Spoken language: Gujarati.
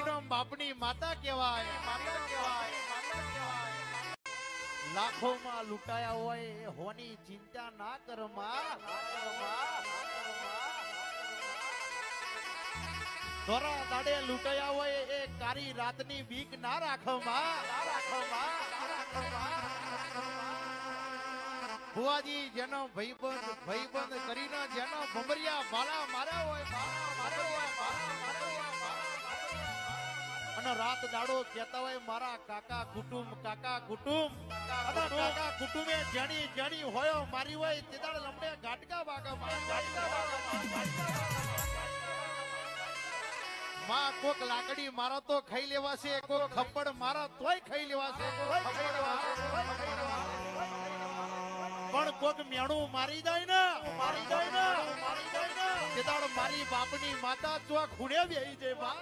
દીકરીનો બાપની માતા કહેવાય માતા કહેવાય માતા કહેવાય. લાખોમાં હોય એ હોની ચિંતા ના કરમાં હોય, એ કારી રાતની બીક ના રાખો માં રાખો ભુવાજી જેનો ભાઈબંધ ભાઈબંધ કરીને જેનો ભમરિયા ભાલા માર્યા હોય ભાલા અને રાત દાડો કહેતા હોય મારા કાકા કુટુંબ કાકા કુટુંબ અને કાકા કુટુંબે જેની જેની હોય મારી હોય તે દાડ લમડે ગાટકા વાગા માં ગાટકા કોક લાકડી મારા તો ખાઈ લેવાશે કોક ખપ્પડ મારા તોય ખાઈ ખાઈ લેવાશે. પણ કોક મેણું મારી જાય ને મારી જાય ને મારી જાય ને તે દાડ મારી બાપની માતા ચોક ખૂણે બેહી જાય બા